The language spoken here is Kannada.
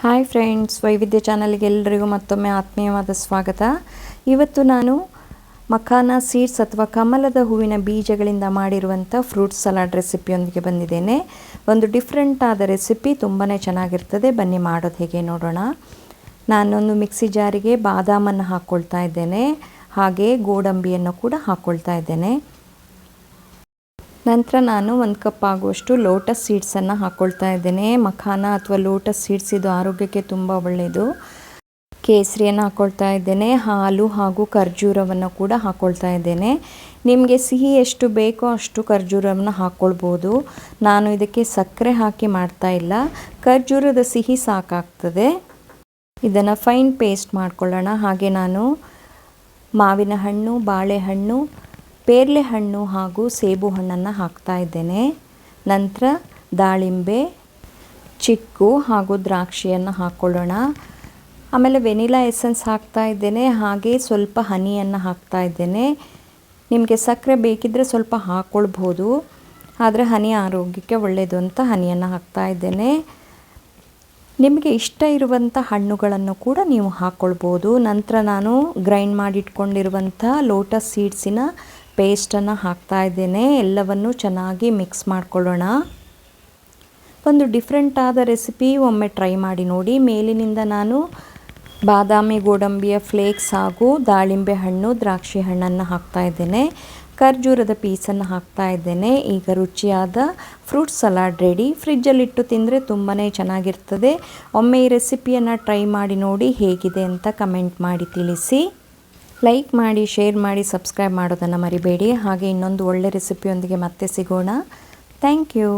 ಹಾಯ್ ಫ್ರೆಂಡ್ಸ್ ವೈವಿಧ್ಯ ಚಾನಲ್ಗೆ ಎಲ್ಲರಿಗೂ ಮತ್ತೊಮ್ಮೆ ಆತ್ಮೀಯವಾದ ಸ್ವಾಗತ. ಇವತ್ತು ನಾನು ಮಖಾನ ಸೀಡ್ಸ್ ಅಥವಾ ಕಮಲದ ಹೂವಿನ ಬೀಜಗಳಿಂದ ಮಾಡಿರುವಂಥ ಫ್ರೂಟ್ ಸಲಾಡ್ ರೆಸಿಪಿಯೊಂದಿಗೆ ಬಂದಿದ್ದೇನೆ. ಒಂದು ಡಿಫ್ರೆಂಟ್ ಆದ ರೆಸಿಪಿ ತುಂಬಾ ಚೆನ್ನಾಗಿರ್ತದೆ. ಬನ್ನಿ ಮಾಡೋದು ಹೇಗೆ ನೋಡೋಣ. ನಾನೊಂದು ಮಿಕ್ಸಿ ಜಾರಿಗೆ ಬಾದಾಮನ್ನು ಹಾಕ್ಕೊಳ್ತಾ ಇದ್ದೇನೆ. ಹಾಗೆ ಗೋಡಂಬಿಯನ್ನು ಕೂಡ ಹಾಕ್ಕೊಳ್ತಾ ಇದ್ದೇನೆ. ನಂತರ ನಾನು ಒಂದು ಕಪ್ ಆಗುವಷ್ಟು ಲೋಟಸ್ ಸೀಡ್ಸನ್ನು ಹಾಕ್ಕೊಳ್ತಾ ಇದ್ದೇನೆ. ಮಖಾನ ಅಥವಾ ಲೋಟಸ್ ಸೀಡ್ಸ್ ಇದು ಆರೋಗ್ಯಕ್ಕೆ ತುಂಬ ಒಳ್ಳೆಯದು ಕೇಸರಿಯನ್ನು ಹಾಕ್ಕೊಳ್ತಾ ಇದ್ದೇನೆ. ಹಾಲು ಹಾಗೂ ಖರ್ಜೂರವನ್ನು ಕೂಡ ಹಾಕ್ಕೊಳ್ತಾ ಇದ್ದೇನೆ. ನಿಮಗೆ ಸಿಹಿ ಎಷ್ಟು ಬೇಕೋ ಅಷ್ಟು ಖರ್ಜೂರವನ್ನು ಹಾಕ್ಕೊಳ್ಬೋದು ನಾನು ಇದಕ್ಕೆ ಸಕ್ಕರೆ ಹಾಕಿ ಮಾಡ್ತಾ ಇಲ್ಲ. ಖರ್ಜೂರದ ಸಿಹಿ ಸಾಕಾಗ್ತದೆ. ಇದನ್ನು ಫೈನ್ ಪೇಸ್ಟ್ ಮಾಡ್ಕೊಳ್ಳೋಣ. ಹಾಗೆ ನಾನು ಮಾವಿನ ಹಣ್ಣು, ಬಾಳೆಹಣ್ಣು ಪೇರ್ಲೆ ಹಣ್ಣು ಹಾಗೂ ಸೇಬು ಹಣ್ಣನ್ನು ಹಾಕ್ತಾ ಇದ್ದೇನೆ. ನಂತರ ದಾಳಿಂಬೆ, ಚಿಕ್ಕು ಹಾಗೂ ದ್ರಾಕ್ಷಿಯನ್ನು ಹಾಕ್ಕೊಳ್ಳೋಣ ಆಮೇಲೆ ವೆನಿಲಾ ಎಸೆನ್ಸ್ ಹಾಕ್ತಾ ಇದ್ದೇನೆ. ಹಾಗೆ ಸ್ವಲ್ಪ ಹನಿಯನ್ನು ಹಾಕ್ತಾ ಇದ್ದೇನೆ. ನಿಮಗೆ ಸಕ್ಕರೆ ಬೇಕಿದ್ದರೆ ಸ್ವಲ್ಪ ಹಾಕ್ಕೊಳ್ಬೋದು ಆದರೆ ಹನಿ ಆರೋಗ್ಯಕ್ಕೆ ಒಳ್ಳೆಯದು ಅಂತ ಹನಿಯನ್ನು ಹಾಕ್ತಾ ಇದ್ದೇನೆ. ನಿಮಗೆ ಇಷ್ಟ ಇರುವಂಥ ಹಣ್ಣುಗಳನ್ನು ಕೂಡ ನೀವು ಹಾಕ್ಕೊಳ್ಬೋದು ನಂತರ ನಾನು ಗ್ರೈಂಡ್ ಮಾಡಿಟ್ಕೊಂಡಿರುವಂಥ ಲೋಟಸ್ ಸೀಡ್ಸಿನ ಪೇಸ್ಟನ್ನು ಹಾಕ್ತಾ ಇದ್ದೇನೆ. ಎಲ್ಲವನ್ನು ಚೆನ್ನಾಗಿ ಮಿಕ್ಸ್ ಮಾಡ್ಕೊಳ್ಳೋಣ. ಒಂದು ಡಿಫ್ರೆಂಟ್ ಆದ ರೆಸಿಪಿ ಒಮ್ಮೆ ಟ್ರೈ ಮಾಡಿ ನೋಡಿ. ಮೇಲಿನಿಂದ ನಾನು ಬಾದಾಮಿ ಗೋಡಂಬಿಯ ಫ್ಲೇಕ್ಸ್ ಹಾಗೂ ದಾಳಿಂಬೆ ಹಣ್ಣು, ದ್ರಾಕ್ಷಿ ಹಣ್ಣನ್ನು ಹಾಕ್ತಾ ಇದ್ದೇನೆ. ಖರ್ಜೂರದ ಪೀಸನ್ನು ಹಾಕ್ತಾ ಇದ್ದೇನೆ. ಈಗ ರುಚಿಯಾದ ಫ್ರೂಟ್ ಸಲಾಡ್ ರೆಡಿ. ಫ್ರಿಜ್ಜಲ್ಲಿಟ್ಟು ತಿಂದರೆ ತುಂಬಾ ಚೆನ್ನಾಗಿರ್ತದೆ. ಒಮ್ಮೆ ಈ ರೆಸಿಪಿಯನ್ನು ಟ್ರೈ ಮಾಡಿ ನೋಡಿ ಹೇಗಿದೆ ಅಂತ ಕಮೆಂಟ್ ಮಾಡಿ ತಿಳಿಸಿ. ಲೈಕ್ ಮಾಡಿ ಶೇರ್ ಮಾಡಿ ಸಬ್ಸ್ಕ್ರೈಬ್ ಮಾಡೋದನ್ನು ಮರಿಬೇಡಿ. ಹಾಗೆ ಇನ್ನೊಂದು ಒಳ್ಳೆ ರೆಸಿಪಿಯೊಂದಿಗೆ ಮತ್ತೆ ಸಿಗೋಣ. Thank you